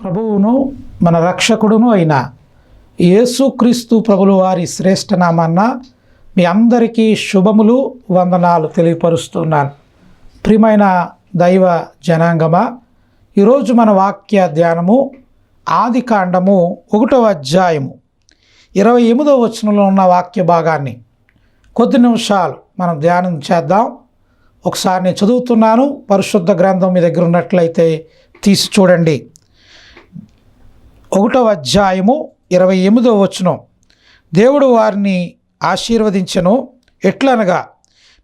ప్రభువును మన రక్షకుడును అయిన యేసుక్రీస్తు ప్రభులు వారి శ్రేష్ఠనామాన్న మీ అందరికీ శుభములు వందనాలు తెలియపరుస్తున్నాను. ప్రియమైన దైవ జనాంగమా ఈరోజు మన వాక్య ధ్యానము ఆది కాండము ఒకటవ అధ్యాయము. ఇరవై ఎనిమిదవ వచనంలో ఉన్న వాక్య భాగాన్ని కొద్ది నిమిషాలు మనం ధ్యానం చేద్దాం. ఒకసారి నేను చదువుతున్నాను పరిశుద్ధ గ్రంథం మీ దగ్గర ఉన్నట్లయితే తీసి చూడండి. ఒకటవ అధ్యాయము ఇరవై ఎనిమిదవ వచనం. దేవుడు వారిని ఆశీర్వదించను. ఎట్లనగా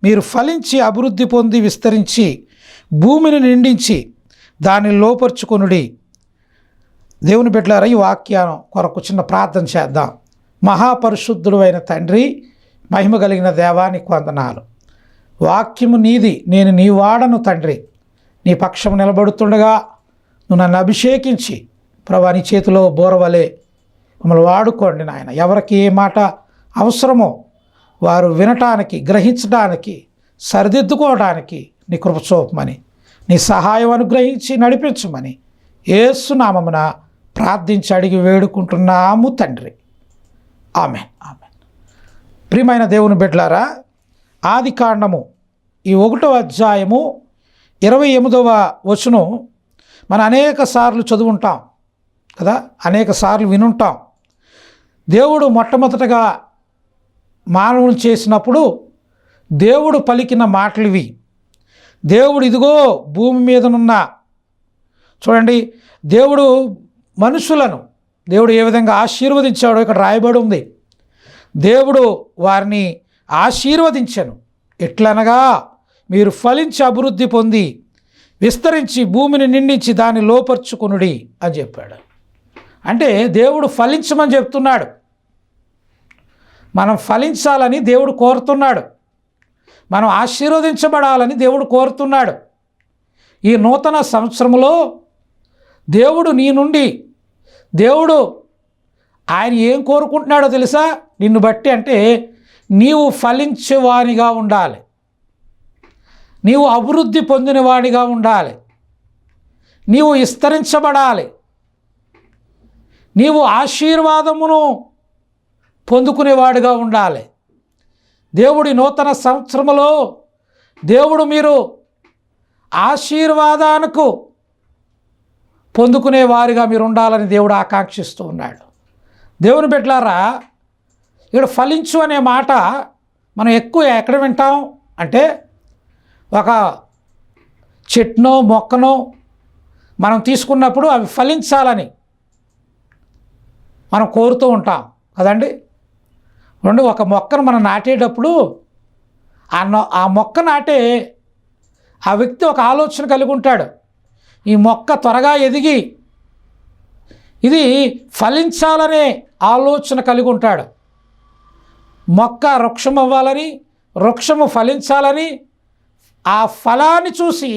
మీరు ఫలించి అభివృద్ధి పొంది విస్తరించి భూమిని నిండించి దాన్ని లోపరుచుకొనుడి. దేవుని బిడ్డలారా ఈ వాక్యాన్ని కొరకు చిన్న ప్రార్థన చేద్దాం. మహాపరిశుద్ధుడు అయిన తండ్రి మహిమ కలిగిన దేవానికి వందనాలు. వాక్యము నీది నేను నీ వాడను తండ్రి. నీ పక్షం నిలబడుతుండగా నువ్వు నన్ను అభిషేకించి ప్రభా నీ చేతిలో బోరవలే. మమ్మల్ని వాడుకోండి నాయన. ఎవరికి ఏ మాట అవసరమో వారు వినటానికి గ్రహించడానికి సరిదిద్దుకోవడానికి నీ కృప చూపమని నీ సహాయం అనుగ్రహించి నడిపించమని ఏసునామమున ప్రార్థించి అడిగి వేడుకుంటున్నాము తండ్రి. ఆమెన్. ఆమెన్. ప్రియమైన దేవుని బిడ్డలారా ఆది కాండము ఈ ఒకటో అధ్యాయము ఇరవై ఎనిమిదవ వచనం మనం అనేక సార్లు చదువుంటాం కదా అనేక సార్లు వినుంటాం. దేవుడు మొట్టమొదటగా మానవుని చేసినప్పుడు దేవుడు పలికిన మాటలు ఇవి దేవుడు ఇదిగో భూమి మీదనున్న చూడండి దేవుడు మనుషులను దేవుడు ఏ విధంగా ఆశీర్వదించాడో ఇక్కడ రాయబడి ఉంది. దేవుడు వారిని ఆశీర్వదించను. ఎట్లనగా మీరు ఫలించి అభివృద్ధి పొంది విస్తరించి భూమిని నిండించి దాన్ని లోపరుచుకునుడి అని చెప్పాడు. అంటే దేవుడు ఫలించమని చెప్తున్నాడు. మనం ఫలించాలని దేవుడు కోరుతున్నాడు. మనం ఆశీర్వదించబడాలని దేవుడు కోరుతున్నాడు. ఈ నూతన సంవత్సరంలో దేవుడు నీ నుండి దేవుడు ఆయన ఏం కోరుకుంటున్నాడో తెలుసా? నిన్ను బట్టి అంటే నీవు ఫలించేవానిగా ఉండాలి. నీవు అభివృద్ధి పొందినవాడిగా ఉండాలి. నీవు విస్తరించబడాలి. నీవు ఆశీర్వాదమును పొందుకునేవాడుగా ఉండాలి. దేవుడి నూతన సంవత్సరములో దేవుడు మీరు ఆశీర్వాదానికి పొందుకునేవారిగా మీరు ఉండాలని దేవుడు ఆకాంక్షిస్తూ ఉన్నాడు. దేవుని బిడ్డలారా ఇక్కడ ఫలించు అనే మాట మనం ఎక్కువ ఎక్కడ వింటాం అంటే ఒక చెట్నో మొక్కనో మనం తీసుకున్నప్పుడు అవి ఫలించాలని మనం కోరుతూ ఉంటాం. కదండి? రెండు ఒక మొక్కను మనం నాటేటప్పుడు ఆ ఆ మొక్క నాటే ఆ వ్యక్తి ఒక ఆలోచన కలిగి ఉంటాడు. ఈ మొక్క త్వరగా ఎదిగి ఇది ఫలించాలనే ఆలోచన కలిగి ఉంటాడు. మొక్క వృక్షం అవ్వాలని వృక్షము ఫలించాలని ఆ ఫలాన్ని చూసి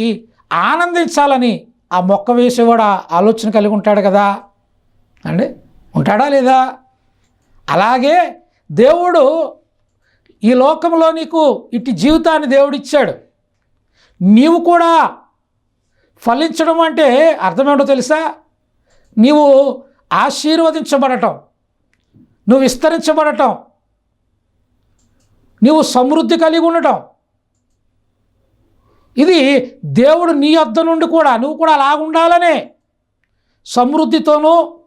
ఆనందించాలని ఆ మొక్క వేసేవాడు ఆలోచన కలిగి ఉంటాడు కదా. అండి? ఉంటాడా లేదా? అలాగే దేవుడు ఈ లోకంలో నీకు ఇట్టి జీవితాన్ని దేవుడిచ్చాడు. నీవు కూడా ఫలించడం అంటే అర్థమేంటో తెలుసా? నీవు ఆశీర్వదించబడటం నువ్వు విస్తరించబడటం నీవు సమృద్ధి కలిగి ఉండటం. ఇది దేవుడు నీ వద్ద నుండి కూడా నువ్వు కూడా అలా ఉండాలనే సమృద్ధితోనూ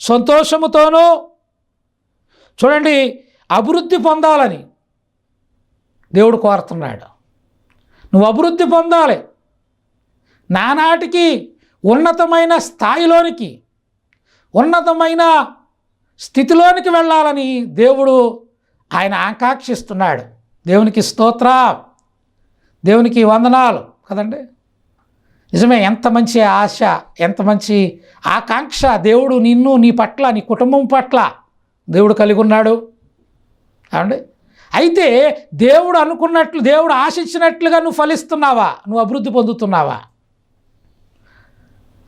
సంతోషముతోనూ చూడండి అభివృద్ధి పొందాలని దేవుడు కోరుతున్నాడు. నువ్వు అభివృద్ధి పొందాలి. నానాటికి ఉన్నతమైన స్థాయిలోనికి ఉన్నతమైన స్థితిలోనికి వెళ్ళాలని దేవుడు ఆయన ఆకాంక్షిస్తున్నాడు. దేవునికి స్తోత్ర దేవునికి వందనాలు. కదండి? నిజమే ఎంత మంచి ఆశ ఎంత మంచి ఆకాంక్ష దేవుడు నిన్ను నీ పట్ల నీ కుటుంబం పట్ల దేవుడు కలిగి ఉన్నాడు ఏమండి? అయితే దేవుడు అనుకున్నట్లు దేవుడు ఆశించినట్లుగా నువ్వు ఫలిస్తున్నావా? నువ్వు అభివృద్ధి పొందుతున్నావా?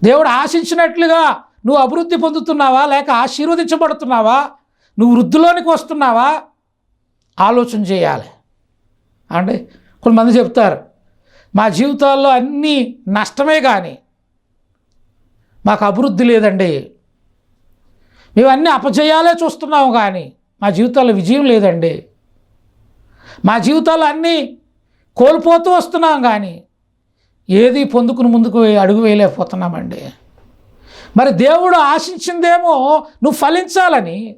దేవుడు ఆశించినట్లుగా నువ్వు అభివృద్ధి పొందుతున్నావా? లేక ఆశీర్వదించబడుతున్నావా? నువ్వు వృద్ధిలోనికి వస్తున్నావా? ఆలోచన చేయాలి. అంటే కొంతమంది చెప్తారు మా జీవితాల్లో అన్నీ నష్టమే కానీ మాకు అభివృద్ధి లేదండి. మేము అపజయాలే చూస్తున్నాము కానీ మా జీవితాల్లో విజయం లేదండి. మా జీవితాల్లో అన్నీ కోల్పోతూ వస్తున్నాం కానీ ఏది పొందుకుని ముందుకు అడుగు వేయలేకపోతున్నామండి. మరి దేవుడు ఆశించిందేమో నువ్వు ఫలించాలని.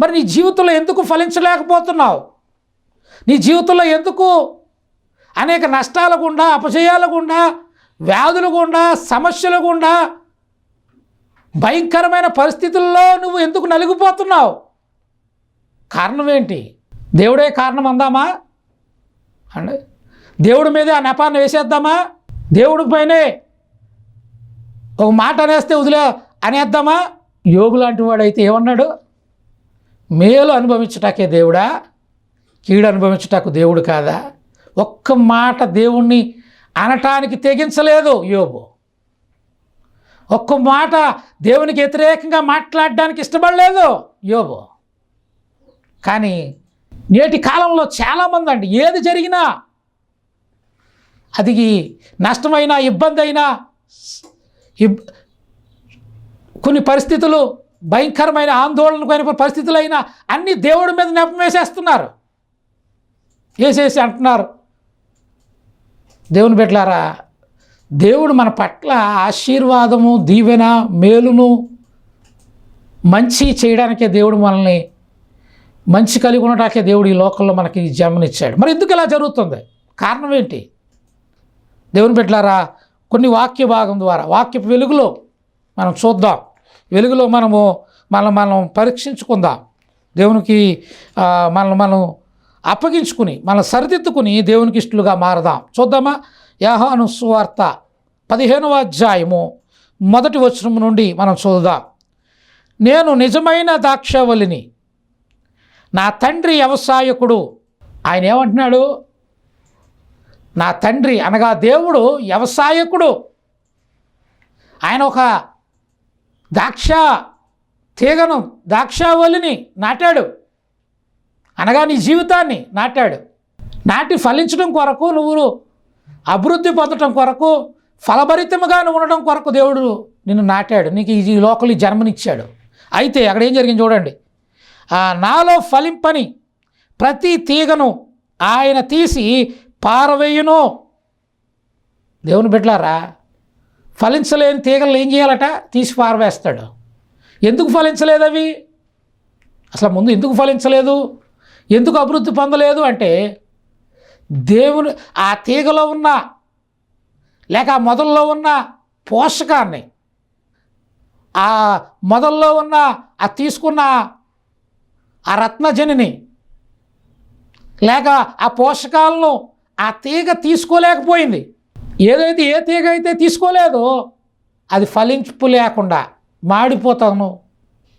మరి నీ జీవితంలో ఎందుకు ఫలించలేకపోతున్నావు? నీ జీవితంలో ఎందుకు అనేక నష్టాల గుండా అపజయాల గుండా వ్యాధుల గుండా సమస్యల గుండా భయంకరమైన పరిస్థితుల్లో నువ్వు ఎందుకు నలిగిపోతున్నావు? కారణం ఏంటి? దేవుడే కారణం అందామా? అండి దేవుడి మీదే ఆ నెపాన్ని వేసేద్దామా? దేవుడి పైనే ఒక మాట అనేస్తే వదిలే అనేద్దామా? యోగు లాంటి వాడైతే ఏమన్నాడు? మేలు అనుభవించటాకే దేవుడా కీడు అనుభవించటాకు దేవుడు కాదా? ఒక్క మాట దేవుణ్ణి అనటానికి తెగించలేదు యోబు. ఒక్క మాట దేవునికి వ్యతిరేకంగా మాట్లాడడానికి ఇష్టపడలేదు? యోబు. కానీ నేటి కాలంలో చాలామంది అండి ఏది జరిగినా అది నష్టమైనా ఇబ్బంది అయినా ఇబ్ కొన్ని పరిస్థితులు భయంకరమైన ఆందోళనకు అయిన పరిస్థితులైనా అన్నీ దేవుడి మీద నెపం వేసేస్తున్నారు. వేసేసి అంటున్నారు. దేవుని బిడ్డలారా దేవుడు మన పట్ల ఆశీర్వాదము దీవెన మేలును మంచి చేయడానికే దేవుడు మనల్ని మంచి కలిగి ఉండటానికే దేవుడు ఈ లోకంలో మనకి జన్మనిచ్చాడు. మరి ఎందుకు ఇలా జరుగుతుంది? కారణం ఏంటి? దేవుని పెట్టారా కొన్ని వాక్య భాగం ద్వారా వాక్య వెలుగులో మనం చూద్దాం. వెలుగులో మనము మనం మనం పరీక్షించుకుందాం. దేవునికి ఆ, మనల్ని మనం అప్పగించుకుని మనం సరిదిద్దుకుని దేవునికి ఇష్టలుగా మారదాం. చూద్దామా? యాహాను సువార్త పదిహేనవ అధ్యాయము మొదటి వచనం నుండి మనం చూద్దాం నేను నిజమైన దాక్షావళిని నా తండ్రి వ్యవసాయకుడు. ఆయన ఏమంటున్నాడు? నా తండ్రి అనగా దేవుడు వ్యవసాయకుడు. ఆయన ఒక దాక్ష తీగను దాక్షావళిని నాటాడు. అనగా నీ జీవితాన్ని నాటాడు. నాటి ఫలించడం కొరకు నువ్వు అభివృద్ధి పొందటం కొరకు ఫలభరితముగా ఉండడం కొరకు దేవుడు నిన్ను నాటాడు. నీకు ఈ లోకలి జన్మనిచ్చాడు అయితే అక్కడ ఏం జరిగింది చూడండి. నాలో ఫలింపని ప్రతి తీగను ఆయన తీసి పారవేయును. దేవుని బిడ్డలారా ఫలించలేని తీగలు ఏం చేయాలట? తీసి పారవేస్తాడు. ఎందుకు ఫలించలేదు అవి? అసలు ముందు ఎందుకు ఫలించలేదు? ఎందుకు అభివృద్ధి పొందలేదు? అంటే దేవుని ఆ తీగలో ఉన్న లేక మొదల్లో ఉన్న పోషకాన్ని ఆ మొదల్లో ఉన్న ఆ తీసుకున్న ఆ రత్నజనిని లేక ఆ పోషకాలను ఆ తీగ తీసుకోలేకపోయింది. ఏదైతే ఏ తీగ అయితే తీసుకోలేదో అది ఫలింపు లేకుండా మాడిపోతాను.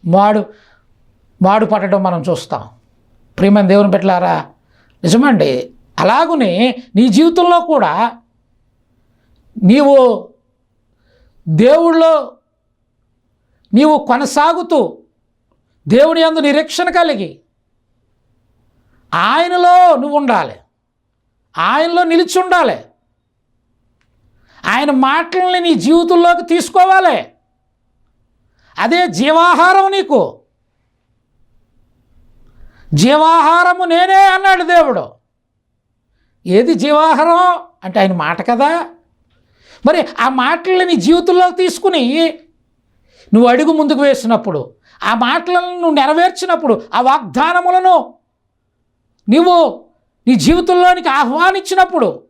మాడు మాడు పట్టడం మనం చూస్తాం. ప్రియమైన దేవుని పెట్టలారా నిజమండి అలాగునే నీ జీవితంలో కూడా నీవు దేవుళ్ళో నీవు కొనసాగుతూ దేవుని అందు నిరీక్షణ కలిగి ఆయనలో నువ్వు ఉండాలి. ఆయనలో నిలిచి ఉండాలి. ఆయన మాటల్ని నీ జీవితంలోకి తీసుకోవాలి. అదే జీవాహారం నీకు. జీవాహారము నేనే అన్నాడు దేవుడు. ఏది జీవాహారం? అంటే ఆయన మాట కదా? మరి ఆ మాటలని నీ జీవితంలోకి తీసుకుని నువ్వు అడుగు ముందుకు వేసినప్పుడు ఆ మాటలను నువ్వు నెరవేర్చినప్పుడు ఆ వాగ్దానములను నువ్వు నీ జీవితంలోనికి ఆహ్వానించినప్పుడు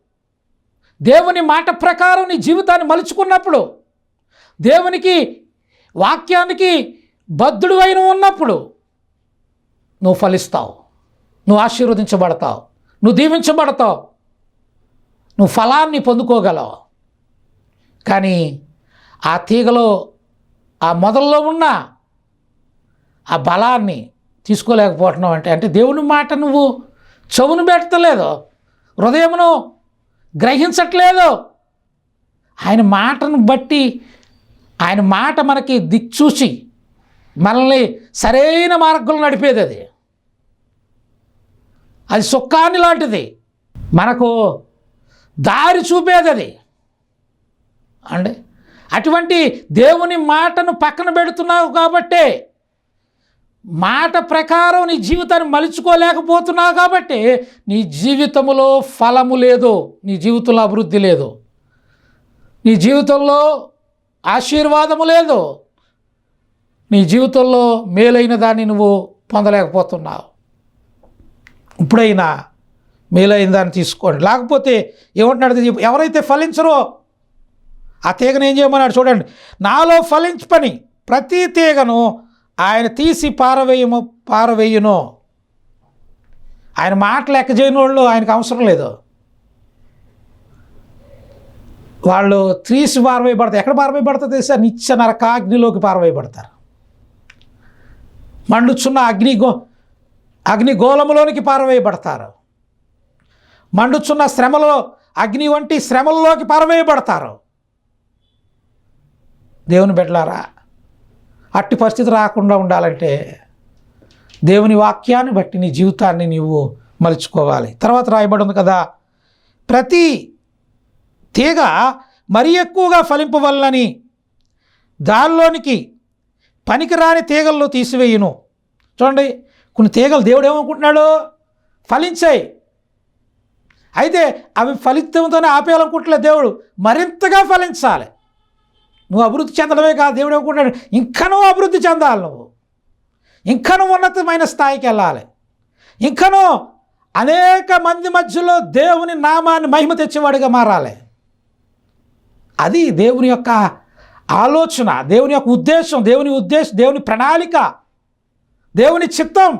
దేవుని మాట ప్రకారం నీ జీవితాన్ని మలుచుకున్నప్పుడు దేవునికి వాక్యానికి బద్ధుడు అయిన ఉన్నప్పుడు నువ్వు ఫలిస్తావు. నువ్వు ఆశీర్వదించబడతావు. నువ్వు దీవించబడతావు. నువ్వు ఫలాన్ని పొందుకోగలవు. కానీ ఆ తీగలో ఆ మొదల్లో ఉన్న ఆ బలాన్ని తీసుకోలేకపోతున్నావు అంటే అంటే దేవుని మాట నువ్వు చెవును పెట్టలేదు హృదయమును గ్రహించట్లేదు. ఆయన మాటను బట్టి ఆయన మాట మనకి దిక్చూసి మనల్ని సరైన మార్గంలో నడిపేది అది. అది సుఖాన్ని లాంటిది. మనకు దారి చూపేది అది. అండి అటువంటి దేవుని మాటను పక్కన పెడుతున్నావు కాబట్టే మాట ప్రకారం నీ జీవితాన్ని మలుచుకోలేకపోతున్నావు కాబట్టి నీ జీవితంలో ఫలము లేదు నీ జీవితంలో అభివృద్ధి లేదు. నీ జీవితంలో ఆశీర్వాదము లేదు. నీ జీవితంలో మేలైన దాన్ని నువ్వు పొందలేకపోతున్నావు. ఇప్పుడైనా మేలైన దాన్ని తీసుకోండి. లేకపోతే ఏమంటున్నాడు ఎవరైతే ఫలించరో ఆ తీగను ఏం చేయమన్నాడు చూడండి. నాలో ఫలించు పని ప్రతి తీగను ఆయన తీసి పారవేయము పారవేయును. ఆయన మాట లెక్క చేయని వాళ్ళు ఆయనకు అవసరం లేదు. వాళ్ళు తీసి పారవేయబడతారు. ఎక్కడ పారవేయబడతారు తెలుసా? నిత్య నరకాగ్నిలోకి పారవేయబడతారు. మండుచున్న అగ్ని గో అగ్నిగోళములోనికి పారవేయబడతారు. మండుచున్న శ్రమలో అగ్ని వంటి శ్రమల్లోకి పారవేయబడతారు. దేవుని బిడ్డలారా అట్టి పరిస్థితి రాకుండా ఉండాలంటే దేవుని వాక్యాన్ని బట్టి నీ జీవితాన్ని నీవు మలుచుకోవాలి. తర్వాత రాయబడి ఉంది కదా ప్రతి తీగ మరీ ఎక్కువగా ఫలింపవల్లని దానిలోనికి పనికిరాని తీగల్లో తీసివేయును. చూడండి కొన్ని తీగలు దేవుడు ఏమనుకుంటున్నాడు? ఫలించాయి. అయితే అవి ఫలితంతోనే ఆపేయాలనుకుంటలే దేవుడు. మరింతగా ఫలించాలి. నువ్వు అభివృద్ధి చెందడమే కాదు దేవుడు అనుకుంటాడు ఇంకా నువ్వు అభివృద్ధి చెందాలి నువ్వు. ఇంకనూ ఉన్నతమైన స్థాయికి వెళ్ళాలి. ఇంకను అనేక మంది మధ్యలో దేవుని నామాన్ని మహిమ తెచ్చేవాడిగా మారాలి. అది దేవుని యొక్క ఆలోచన దేవుని యొక్క ఉద్దేశం దేవుని ఉద్దేశం దేవుని ప్రణాళిక దేవుని చిత్తం.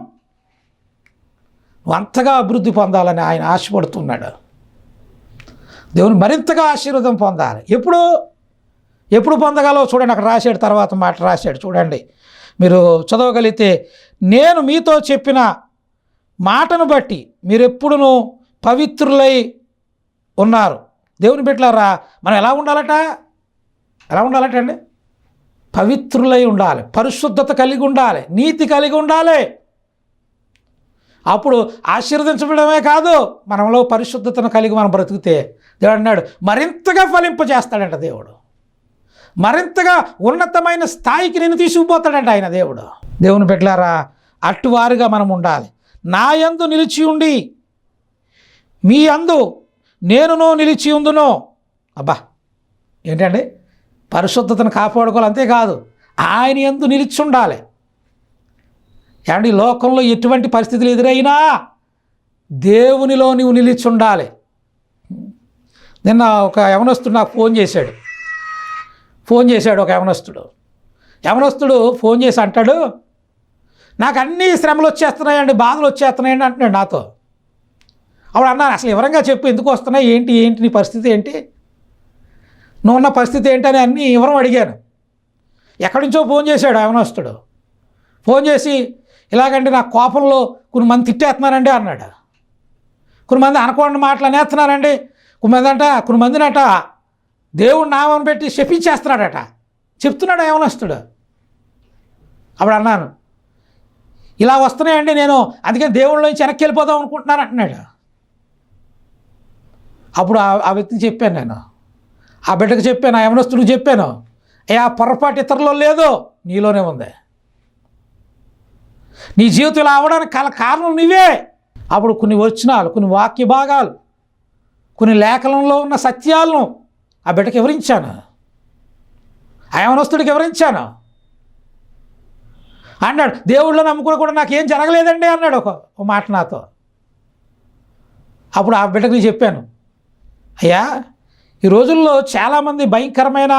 నువ్వు అంతగా అభివృద్ధి పొందాలని ఆయన ఆశపడుతున్నాడు. దేవుని మరింతగా ఆశీర్వాదం పొందాలి. ఎప్పుడు? ఎప్పుడు పొందగలవో చూడండి. అక్కడ రాశాడు తర్వాత మాట రాశాడు. చూడండి. మీరు చదవగలిగితే నేను మీతో చెప్పిన మాటను బట్టి మీరు ఎప్పుడును పవిత్రులై ఉన్నారు. దేవుని బిడ్డలారా మనం ఎలా ఉండాలట? ఎలా ఉండాలట అండి? పవిత్రులై ఉండాలి. పరిశుద్ధత కలిగి ఉండాలి. నీతి కలిగి ఉండాలి. అప్పుడు ఆశీర్వదించడమే కాదు మనలో పరిశుద్ధతను కలిగి మనం బ్రతికితే. దేవుడు అన్నాడు మరింతగా ఫలింపజేస్తాడంట దేవుడు. మరింతగా ఉన్నతమైన స్థాయికి నేను తీసుకుపోతాడంట ఆయన దేవుడు. దేవుని బిడ్డలారా అట్టువారుగా మనం ఉండాలి. నా యందు నిలిచి ఉండి మీ అందు నేనునో నిలిచి ఉందునో అబ్బా ఏంటండి? పరిశుద్ధతను కాపాడుకోవాలి అంతేకాదు ఆయన ఎందు నిలిచి ఉండాలి. ఏమండి లోకంలో ఎటువంటి పరిస్థితులు ఎదురైనా దేవునిలో నువ్వు నిలిచి ఉండాలి. నిన్న ఒక యవనస్తుడు నాకు ఫోన్ చేశాడు. ఫోన్ చేశాడు ఒక యవనస్తుడు. యవనస్తుడు ఫోన్ చేసి అంటాడు నాకు అన్ని శ్రమలు వచ్చేస్తున్నాయండి బాధలు వచ్చేస్తున్నాయండి అంటున్నాడు నాతో. అప్పుడు అన్నాను అసలు వివరంగా చెప్పు ఎందుకు వస్తున్నాయి ఏంటి ఏంటి నీ పరిస్థితి ఏంటి? నువ్వు ఉన్న పరిస్థితి ఏంటని అన్నీ వివరం అడిగాను. ఎక్కడి నుంచో ఫోన్ చేశాడు యవనస్తుడు. ఫోన్ చేసి ఇలాగంటే నా కోపంలో కొన్ని మంది తిట్టేస్తున్నారండి అన్నాడు. కొన్ని మంది అనకూడని మాటలు అనేస్తున్నారండి. కొన్ని మంది అంట కొన్ని మందినట దేవుడు నామం పెట్టి శపించేస్తున్నాడట. చెప్తున్నాడు యవనస్తుడు? అప్పుడు అన్నాను ఇలా వస్తున్నాయండి నేను అందుకని దేవుళ్ళ నుంచి వెనక్కి వెళ్ళిపోదాం అనుకుంటున్నాను అంటున్నాడు. అప్పుడు ఆ ఆ వ్యక్తికి చెప్పాను నేను. ఆ బిడ్డకు చెప్పాను ఆ యమనస్తుడికి చెప్పాను ఏ ఆ పొరపాటు ఇతరులో లేదు నీలోనే ఉంది. నీ జీవితం ఇలా అవడానికి కల కారణం నువ్వే అప్పుడు కొన్ని వచనాలు కొన్ని వాక్య భాగాలు కొన్ని లేఖనంలో ఉన్న సత్యాలను ఆ బిడ్డకి వివరించాను ఆ యవనస్తుడికి వివరించాను అన్నాడు దేవుళ్ళు నమ్ముకుని కూడా నాకేం జరగలేదండి అన్నాడు ఒక మాట నాతో. అప్పుడు ఆ బిడ్డకు నేను చెప్పాను అయ్యా ఈ రోజుల్లో చాలామంది భయంకరమైన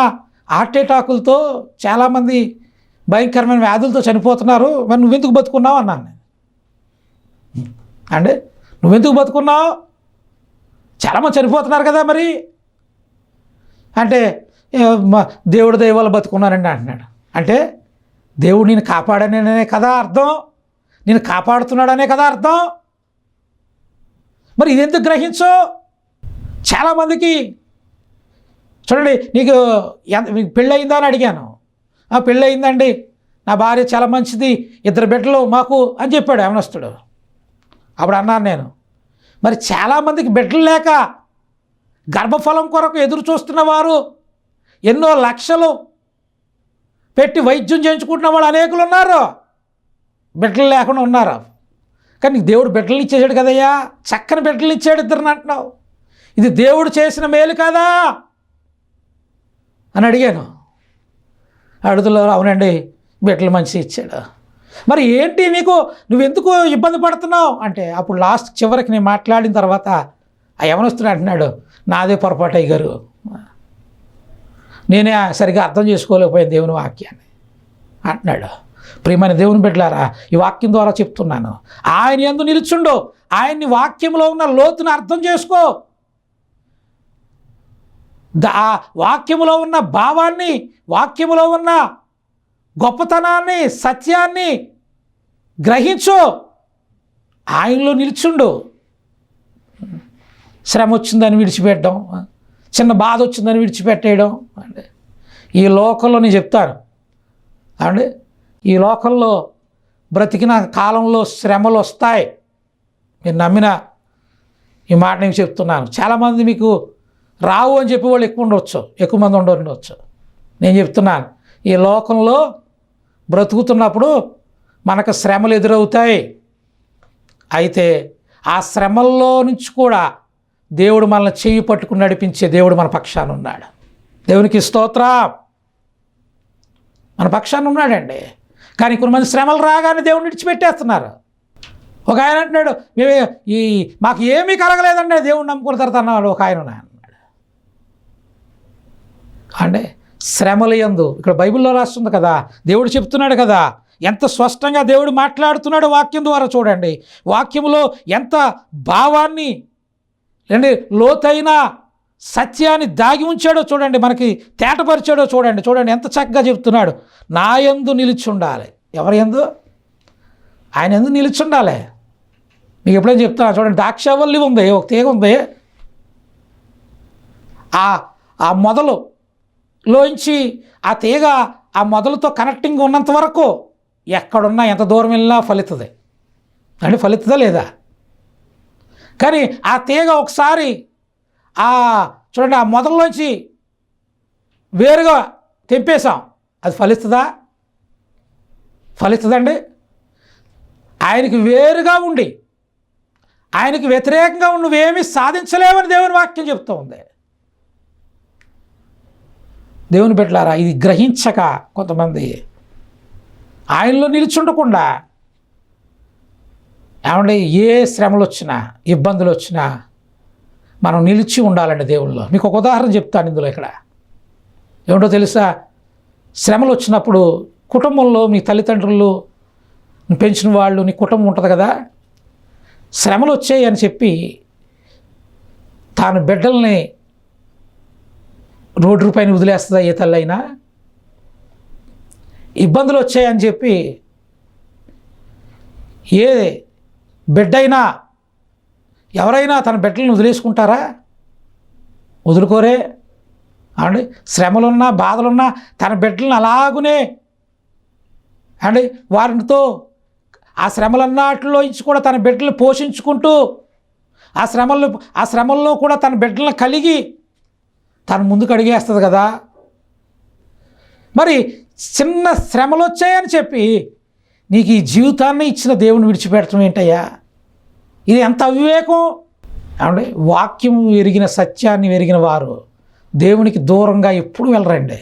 హార్ట్ అటాకులతో చాలామంది భయంకరమైన వ్యాధులతో చనిపోతున్నారు. మరి నువ్వెందుకు బతుకున్నావు? అన్నాను నేను. అండి నువ్వెందుకు బతుకున్నావు? చాలామంది చనిపోతున్నారు కదా మరి. అంటే "ఏ, దేవుడి దైవాలు బతుకున్నానండి అంటున్నాడు. అంటే దేవుడు నేను కాపాడనే కదా అర్థం. నేను కాపాడుతున్నాడనే కదా అర్థం. మరి ఇది ఎందుకు గ్రహించో? చాలామందికి చూడండి నీకు ఎంత మీకు పెళ్ళయిందా అని అడిగాను. ఆ పెళ్ళయిందండి. నా భార్య చాలా మంచిది ఇద్దరు బిడ్డలు మాకు అని చెప్పాడు యమనస్తుడు అప్పుడు అన్నాను నేను. మరి చాలామందికి బిడ్డలు లేక గర్భఫలం కొరకు ఎదురు చూస్తున్న వారు ఎన్నో లక్షలు పెట్టి వైద్యం చేయించుకుంటున్న వాళ్ళు అనేకులు ఉన్నారు. బిడ్డలు లేకుండా ఉన్నారు. కానీ దేవుడు బిడ్డలు ఇచ్చేసాడు కదయ్యా. చక్కని బిడ్డలు ఇచ్చాడు ఇద్దరిని అంటున్నావు. ఇది దేవుడు చేసిన మేలు కదా? అని అడిగాను. అడుగులో అవునండి బిడ్డలు మంచి ఇచ్చాడు. మరి ఏంటి నీకు? నువ్వెందుకు ఇబ్బంది పడుతున్నావు? అంటే అప్పుడు లాస్ట్ చివరికి నేను మాట్లాడిన తర్వాత ఆ యవనస్తుడు అంటున్నాడు నాదే పొరపాటు అయ్యారు నేనే సరిగా అర్థం చేసుకోలేకపోయాను దేవుని వాక్యాన్ని. అంటున్నాడు. ప్రియమైన దేవుని బిడ్డలారా ఈ వాక్యం ద్వారా చెప్తున్నాను. ఆయన ఎందు నిలుచుండు. ఆయన్ని వాక్యంలో ఉన్న లోతును అర్థం చేసుకో. ఆ వాక్యములో ఉన్న భావాన్ని వాక్యములో ఉన్న గొప్పతనాన్ని సత్యాన్ని గ్రహించు. ఆయనలో నిల్చుండు. శ్రమ వచ్చిందని విడిచిపెట్టడం చిన్న బాధ వచ్చిందని విడిచిపెట్టేయడం అంటే ఈ లోకంలో నేను చెప్తాను. అండి ఈ లోకంలో బ్రతికిన కాలంలో శ్రమలు వస్తాయి. నేను నమ్మిన ఈ మాట నేను చెప్తున్నాను. చాలామంది మీకు రావు అని చెప్పి వాళ్ళు ఎక్కువ ఉండవచ్చు ఎక్కువ మంది ఉండవచ్చు నేను చెప్తున్నాను ఈ లోకంలో బ్రతుకుతున్నప్పుడు మనకు శ్రమలు ఎదురవుతాయి. అయితే ఆ శ్రమల్లో నుంచి కూడా దేవుడు మనల్ని చేయి పట్టుకుని నడిపించే దేవుడు మన పక్షాన ఉన్నాడు. దేవునికి స్తోత్ర. మన పక్షాన ఉన్నాడండి. కానీ కొంతమంది శ్రమలు రాగానే దేవుడిని విడిచిపెట్టేస్తున్నారు. ఒక ఆయన అంటున్నాడు మేము ఈ మాకు ఏమీ కలగలేదండి దేవుడిని నమ్ముకున్న తర్వాత అన్నాడు ఒక ఆయన అన్నాడు. అంటే శ్రమల ఎందు ఇక్కడ బైబిల్లో రాస్తుంది కదా దేవుడు చెప్తున్నాడు కదా ఎంత స్పష్టంగా దేవుడు మాట్లాడుతున్నాడు వాక్యం ద్వారా చూడండి. వాక్యంలో ఎంత భావాన్ని లేండి లోతైన సత్యాన్ని దాగి ఉంచాడో చూడండి మనకి తేటపరిచాడో చూడండి. చూడండి ఎంత చక్కగా చెప్తున్నాడు. నా ఎందు నిలిచి ఎవరి ఎందు ఆయన ఎందు నిలిచి ఉండాలి. మీకు ఎప్పుడైనా చెప్తున్నా చూడండి దాక్షావల్లి ఉంది ఒక తీగ ఉంది. ఆ ఆ మొదలు లోంచి ఆ తీగ ఆ మొదలుతో కనెక్టింగ్ ఉన్నంత వరకు ఎక్కడున్నా ఎంత దూరం వెళ్ళినా ఫలితుంది. అంటే ఫలితుందా లేదా? కానీ ఆ తీగ ఒకసారి ఆ చూడండి ఆ మొదల్లోంచి వేరుగా తెంపేశాం. అది ఫలిస్తుందా? ఫలిస్తుందండి. ఆయనకి వేరుగా ఉండి ఆయనకి వ్యతిరేకంగా ఉండి నువ్వేమీ సాధించలేవని దేవుని వాక్యం చెప్తూ ఉంది. దేవుని బిడ్డలారా ఇది గ్రహించక కొంతమంది ఆయనలో నిలిచుండకుండా ఏమంటే ఏ శ్రమలు వచ్చినా ఇబ్బందులు వచ్చినా మనం నిలిచి ఉండాలండి దేవుళ్ళు మీకు ఒక ఉదాహరణ చెప్తాను ఇందులో ఇక్కడ. ఏమిటో తెలుసా? శ్రమలు వచ్చినప్పుడు కుటుంబంలో మీ తల్లిదండ్రులు పెంచిన వాళ్ళు నీ కుటుంబం ఉంటుంది కదా? శ్రమలు వచ్చాయి అని చెప్పి తాను బిడ్డల్ని రోడ్డు పైన వదిలేస్తుందా ఏ తల్లి అయినా ఇబ్బందులు వచ్చాయని చెప్పి ఏ బిడ్డైనా ఎవరైనా తన బిడ్డలను వదిలేసుకుంటారా? వదులుకోరే. అండి శ్రమలున్నా బాధలున్నా తన బిడ్డలను అలాగునే అండి వారితో ఆ శ్రమలన్నాటిలో నుంచి కూడా తన బిడ్డలు పోషించుకుంటూ ఆ శ్రమల్లో ఆ శ్రమల్లో కూడా తన బిడ్డలను కలిగి తను ముందుకు అడిగేస్తుంది కదా. మరి చిన్న శ్రమలు వచ్చాయని చెప్పి నీకు ఈ జీవితాన్ని ఇచ్చిన దేవుని విడిచిపెట్టడం ఏంటయ్యా? ఇది ఎంత అవివేకం? అంటే వాక్యం ఎరిగిన సత్యాన్ని ఎరిగిన వారు దేవునికి దూరంగా ఎప్పుడు వెళ్ళరండి.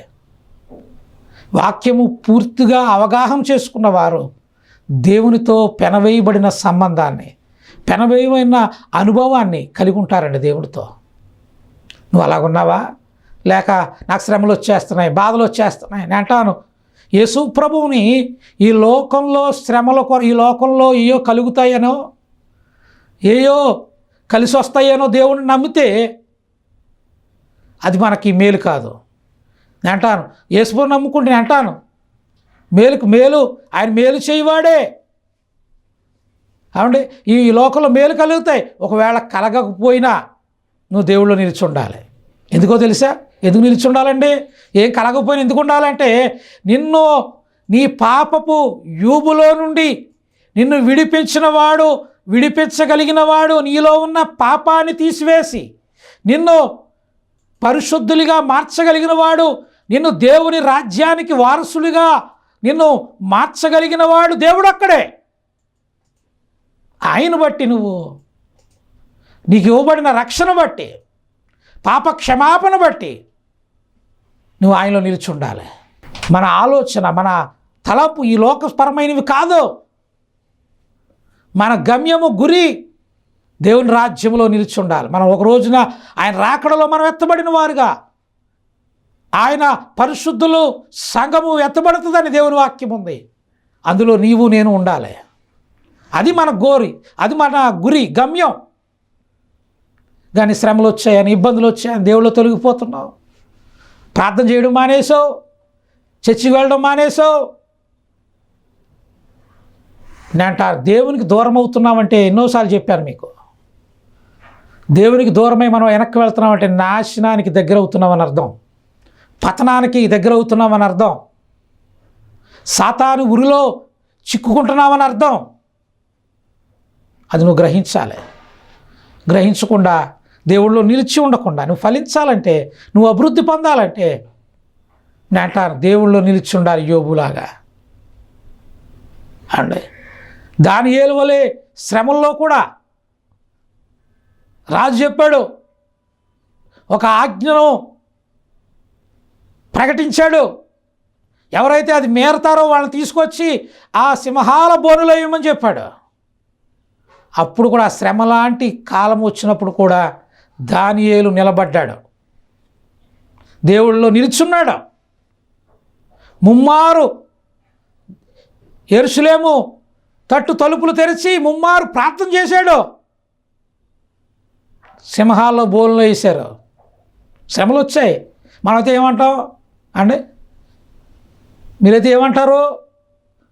వాక్యము పూర్తిగా అవగాహన చేసుకున్న వారు దేవునితో పెనవేయబడిన సంబంధాన్ని పెనవేయమైన అనుభవాన్ని కలిగి ఉంటారండి దేవుడితో నువ్వు అలాగున్నావా? లేక నాకు శ్రమలు వచ్చేస్తున్నాయి బాధలు వచ్చేస్తున్నాయి నేను అంటాను యేసుప్రభువుని ఈ లోకంలో శ్రమల కొర ఈ లోకంలో ఏయో కలుగుతాయనో ఏయో కలిసి వస్తాయనో దేవుడిని నమ్మితే అది మనకి మేలు కాదు. నేను అంటాను యేసుప్రభు నమ్ముకుంటే నేను అంటాను మేలుకు మేలు ఆయన మేలు చేయవాడే. అవండి ఈ లోకంలో మేలు కలుగుతాయి. ఒకవేళ కలగకపోయినా నువ్వు దేవుళ్ళు నిలిచి ఉండాలి ఎందుకో తెలుసా? ఎందుకు నిలిచి ఉండాలండి ఏం కలగకపోయినా ఎందుకు ఉండాలంటే నిన్ను నీ పాపపు యూబులో నుండి నిన్ను విడిపించిన వాడు విడిపించగలిగిన వాడు నీలో ఉన్న పాపాన్ని తీసివేసి నిన్ను పరిశుద్ధులుగా మార్చగలిగిన వాడు నిన్ను దేవుని రాజ్యానికి వారసులుగా నిన్ను మార్చగలిగిన వాడు దేవుడు అక్కడే ఆయన బట్టి నువ్వు నీకు ఇవ్వబడిన రక్షణ బట్టి పాప క్షమాపణ బట్టి నువ్వు ఆయనలో నిలిచి ఉండాలి మన ఆలోచన మన తలపు ఈ లోకపరమైనవి కాదు. మన గమ్యము గురి దేవుని రాజ్యంలో నిలిచి ఉండాలి మనం ఒక రోజున ఆయన రాకడలో మనం ఎత్తబడిన వారుగా ఆయన పరిశుద్ధులు సంఘము ఎత్తబడుతుందని దేవుని వాక్యం ఉంది. అందులో నీవు నేను ఉండాలి. అది మన గోరి అది మన గురి గమ్యం. కానీ శ్రమలు వచ్చాయని ఇబ్బందులు వచ్చాయని దేవుళ్ళు తొలగిపోతున్నావు. ప్రార్థన చేయడం మానేసావు చర్చి వెళ్ళడం మానేసావు నేంట దేవునికి దూరం అవుతున్నామంటే ఎన్నోసార్లు చెప్పాను మీకు. దేవునికి దూరమై మనం వెనక్కి వెళ్తున్నామంటే నాశనానికి దగ్గర అవుతున్నామని అర్థం. పతనానికి దగ్గర అవుతున్నామని అర్థం. సాతాను ఉరిలో చిక్కుకుంటున్నామని అర్థం. అది నువ్వు గ్రహించాలి. గ్రహించకుండా దేవుళ్ళు నిలిచి ఉండకుండా నువ్వు ఫలించాలంటే నువ్వు అభివృద్ధి పొందాలంటే నేటారు దేవుళ్ళు నిలిచి ఉండాలి యోబులాగా. అండి. దాని ఏలువలే శ్రమల్లో కూడా రాజు చెప్పాడు ఒక ఆజ్ఞను ప్రకటించాడు. ఎవరైతే అది మేరతారో వాళ్ళని తీసుకొచ్చి ఆ సింహాల బోనులో ఇవ్వమని చెప్పాడు. అప్పుడు కూడా శ్రమ లాంటి కాలం వచ్చినప్పుడు కూడా దానియేలు నిలబడ్డాడు. దేవుళ్ళలో నిలుచున్నాడు. ముమ్మారు ఎరుసలేము తట్టు తలుపులు తెరిచి ముమ్మారు ప్రార్థన చేశాడు. సింహాల్లో బోన్లో వేశారు. శ్రమలు వచ్చాయి మనమైతే ఏమంటాం? అండి? మీరైతే ఏమంటారు?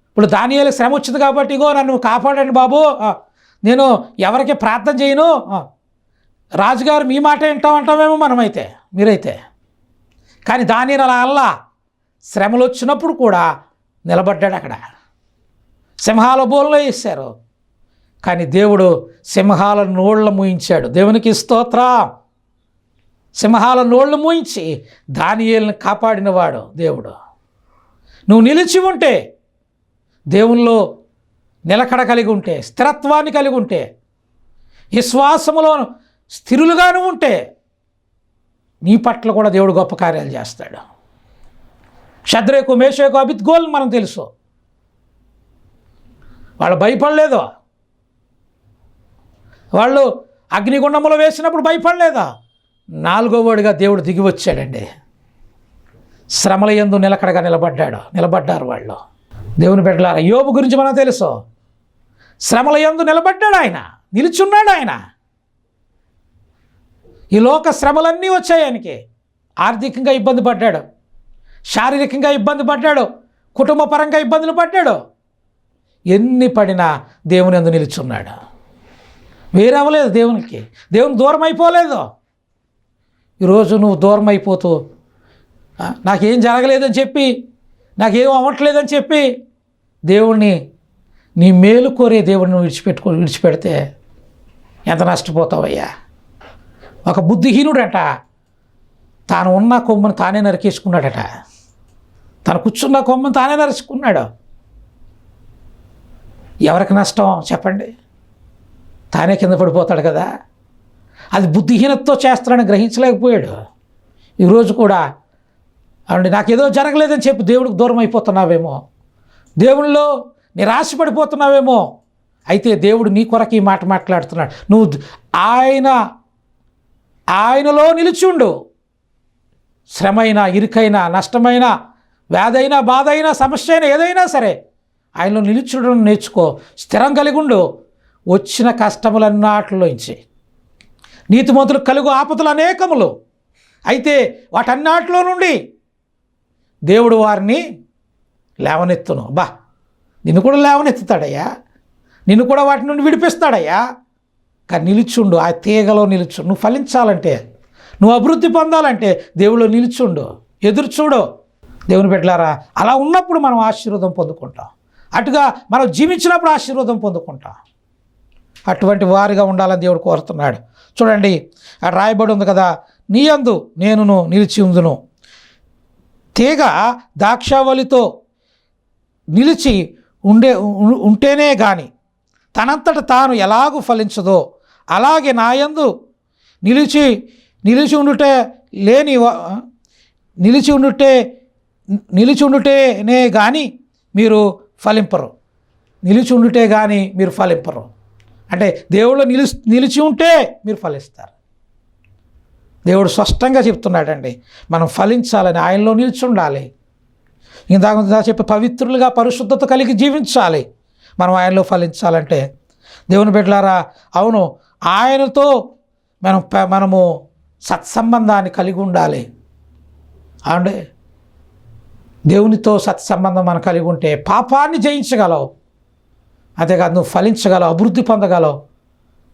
ఇప్పుడు దానియాలు శ్రమ వచ్చింది కాబట్టి ఇగో నన్ను కాపాడండి బాబు. నేను ఎవరికి ప్రార్థన చేయను? రాజుగారు మీ మాట వింటాం అంటామేమో మనమైతే మీరైతే. కానీ దాని అలా అల్లా శ్రమలు వచ్చినప్పుడు కూడా నిలబడ్డాడు అక్కడ. సింహాల బోల్లో వేశారు. కానీ దేవుడు సింహాల నోళ్ళ మూయించాడు. దేవునికి స్తోత్ర. సింహాల నోళ్ళు మూయించి దానియేలను కాపాడినవాడు దేవుడు. నువ్వు నిలిచి ఉంటే దేవుల్లో నిలకడ కలిగి ఉంటే స్థిరత్వాన్ని కలిగి ఉంటే విశ్వాసములో స్థిరులుగాను ఉంటే నీ పట్ల కూడా దేవుడు గొప్ప కార్యాలు చేస్తాడు. షద్రేకు మేషకు అభిద్గోల్ మనం తెలుసు. వాళ్ళు భయపడలేదు? వాళ్ళు అగ్నిగుండంలో వేసినప్పుడు భయపడలేదా? నాలుగో వాడిగా దేవుడు దిగి వచ్చాడండి. శ్రమల ఎందు నిలకడగా నిలబడ్డాడు. నిలబడ్డారు వాళ్ళు. దేవుని బిడ్డలారా యోబు గురించి మనం తెలుసు. శ్రమల ఎందు నిలబడ్డాడు ఆయన. నిలుచున్నాడు ఆయన. ఈ లోక శ్రమలన్నీ వచ్చాయి ఆయనకి. ఆర్థికంగా ఇబ్బంది పడ్డాడు. శారీరకంగా ఇబ్బంది పడ్డాడు. కుటుంబ పరంగా ఇబ్బందులు పడ్డాడు. ఎన్ని పడినా దేవుని ఎందు నిలుచున్నాడు. వేరవ్వలేదు దేవునికి. దేవుని దూరం అయిపోలేదు ఈరోజు నువ్వు దూరం అయిపోతూ నాకేం జరగలేదని చెప్పి నాకేం అవ్వట్లేదని చెప్పి దేవుణ్ణి నీ మేలు కోరే దేవుడిని విడిచిపెట్టుకో విడిచిపెడితే ఎంత నష్టపోతావయ్యా? ఒక బుద్ధిహీనుడట. తాను ఉన్న కొమ్మను తానే నరికేసుకున్నాడట. తను కూర్చున్న కొమ్మను తానే నరుచుకున్నాడు. ఎవరికి నష్టం చెప్పండి. తానే కింద పడిపోతాడు కదా. అది బుద్ధిహీనతతో చేస్తాడని గ్రహించలేకపోయాడు. ఈరోజు కూడా అవునండి నాకేదో జరగలేదని చెప్పి దేవుడికి దూరం అయిపోతున్నావేమో. దేవుళ్ళో నిరాశ పడిపోతున్నావేమో అయితే దేవుడు నీ కొరకు ఈ మాట మాట్లాడుతున్నాడు. నువ్వు ఆయన ఆయనలో నిలిచుండు. శ్రమైనా ఇరుకైనా నష్టమైన వ్యాధైనా బాధ అయినా సమస్య అయినా ఏదైనా సరే ఆయనలో నిలుచుండడం నేర్చుకో. స్థిరం కలిగుండు. వచ్చిన కష్టములన్నాటిలోంచి. నీతిమంతులు కలుగు ఆపదలు అనేకములు. అయితే వాటన్నాటిలో నుండి దేవుడు వారిని లేవనెత్తును. బా నిన్ను కూడా లేవనెత్తుతాడయ్యా. నిన్ను కూడా వాటి నుండి విడిపిస్తాడయ్యా. నిలుచుండు ఆ తీగలో నిలుచుండు నువ్వు ఫలించాలంటే నువ్వు అభివృద్ధి పొందాలంటే దేవుళ్ళు నిలుచుండు ఎదురు చూడు. దేవుని పెట్టారా అలా ఉన్నప్పుడు మనం ఆశీర్వాదం పొందుకుంటాం. అటుగా మనం జీవించినప్పుడు ఆశీర్వాదం పొందుకుంటాం. అటువంటి వారిగా ఉండాలని దేవుడు కోరుతున్నాడు. చూడండి అక్కడ రాయబడి ఉంది కదా నీ అందు నేనును నిలిచి ఉందును. తీగ దాక్షావళితో నిలిచి ఉండే ఉంటేనే కానీ తనంతట తాను ఎలాగూ ఫలించదో అలాగే నాయందు నిలిచి నిలిచి ఉండుటే లేని నిలిచి ఉండుటే నిలిచి ఉండుటేనే కానీ మీరు ఫలింపరు. నిలిచి ఉండుటే కానీ మీరు ఫలింపరు. అంటే దేవుళ్ళు నిలి నిలిచి ఉంటే మీరు ఫలిస్తారు. దేవుడు స్పష్టంగా చెప్తున్నాడండి మనం ఫలించాలని ఆయనలో నిలిచి ఉండాలి. ఇందాక ఇందాక చెప్పి పవిత్రులుగా పరిశుద్ధత కలిగి జీవించాలి. మనం ఆయనలో ఫలించాలంటే దేవుని బిడ్డలారా అవును ఆయనతో మనం మనము సత్సంబంధాన్ని కలిగి ఉండాలి. అంటే దేవునితో సత్సంబంధం మనం కలిగి ఉంటే పాపాన్ని జయించగలవు. అంతేకాదు నువ్వు ఫలించగలవు అభివృద్ధి పొందగలవు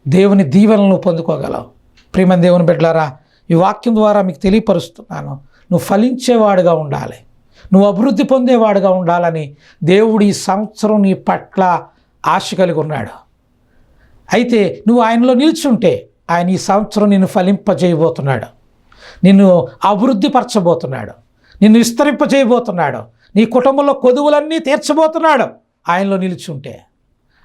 దేవుని దీవెనలను పొందుకోగలవు. ప్రియమని దేవుని బిడ్డలారా ఈ వాక్యం ద్వారా మీకు తెలియపరుస్తున్నాను. నువ్వు ఫలించేవాడుగా ఉండాలి. నువ్వు అభివృద్ధి పొందేవాడుగా ఉండాలని దేవుడు ఈ సంవత్సరం నీ పట్ల ఆశ కలిగి ఉన్నాడు. అయితే నువ్వు ఆయనలో నిల్చుంటే ఆయన ఈ సంవత్సరం నిన్ను ఫలింపజేయబోతున్నాడు. నిన్ను అభివృద్ధి పరచబోతున్నాడు నిన్ను విస్తరింపజేయబోతున్నాడు. నీ కుటుంబంలో కొదువులన్నీ తీర్చబోతున్నాడు ఆయనలో నిలుచుంటే.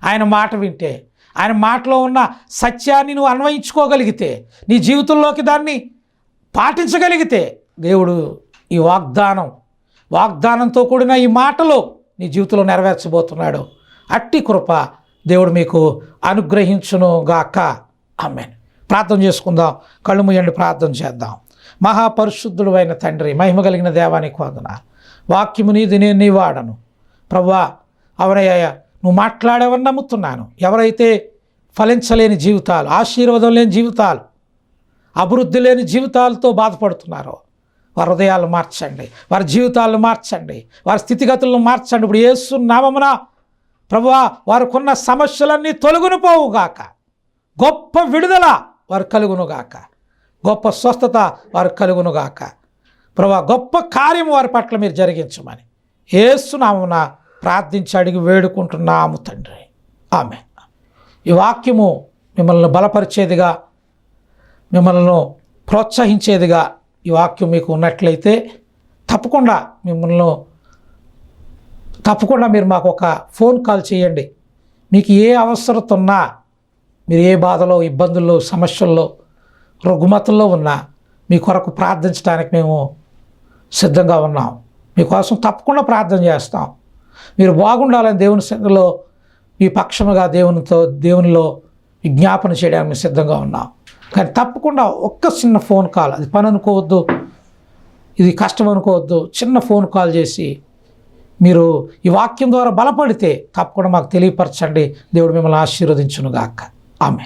ఆయన మాట వింటే. ఆయన మాటలో ఉన్న సత్యాన్ని నువ్వు అన్వయించుకోగలిగితే. నీ జీవితంలోకి దాన్ని పాటించగలిగితే దేవుడు ఈ వాగ్దానం వాగ్దానంతో కూడిన ఈ మాటలు నీ జీవితంలో నెరవేర్చబోతున్నాడు. అట్టి కృప దేవుడు మీకు అనుగ్రహించును గాక ఆమెన్. ప్రార్థన చేసుకుందాం. కళ్ళు ముయ్యండి ప్రార్థన చేద్దాం. మహాపరిశుద్ధుడు అయిన తండ్రి మహిమ కలిగిన దేవానికి వందన. వాక్యము నీది నేను నీ వాడను. ప్రభా అవరయ్య నువ్వు మాట్లాడేవని నమ్ముతున్నాను. ఎవరైతే ఫలించలేని జీవితాలు ఆశీర్వాదం లేని జీవితాలు అభివృద్ధి లేని జీవితాలతో బాధపడుతున్నారో వారి హృదయాలు మార్చండి. వారి జీవితాలను మార్చండి. వారి స్థితిగతులను మార్చండి. ఇప్పుడు ఏసు నామమున ప్రభువా వారికున్న సమస్యలన్నీ తొలగునుపోవుగాక గొప్ప విడుదల వారు కలుగునుగాక. గొప్ప స్వస్థత వారు కలుగునుగాక. ప్రభా గొప్ప కార్యం వారి పట్ల మీరు జరిగించమని ఏసునామున ప్రార్థించి అడిగి వేడుకుంటున్నాము తండ్రి. ఆమె ఈ వాక్యము మిమ్మల్ని బలపరిచేదిగా మిమ్మల్ని ప్రోత్సహించేదిగా ఈ వాక్యం మీకు ఉన్నట్లయితే తప్పకుండా మిమ్మల్ని తప్పకుండా మీరు మాకు ఒక ఫోన్ కాల్ చేయండి. మీకు ఏ అవసరత ఉన్నా మీరు ఏ బాధలో ఇబ్బందుల్లో సమస్యల్లో రుగ్మతల్లో ఉన్నా మీ కొరకు ప్రార్థించడానికి మేము సిద్ధంగా ఉన్నాం. మీకోసం తప్పకుండా ప్రార్థన చేస్తాం. మీరు బాగుండాలని దేవుని సన్నిధిలో మీ పక్షముగా దేవునితో దేవునిలో విజ్ఞాపన చేయడానికి మేము సిద్ధంగా ఉన్నాం. కానీ తప్పకుండా ఒక్క చిన్న ఫోన్ కాల్ అది పని అనుకోవద్దు ఇది కష్టం అనుకోవద్దు చిన్న ఫోన్ కాల్ చేసి మీరు ఈ వాక్యం ద్వారా బలపడితే తప్పకుండా మాకు తెలియపరచండి. దేవుడు మిమ్మల్ని ఆశీర్వదించునుగాక. ఆమె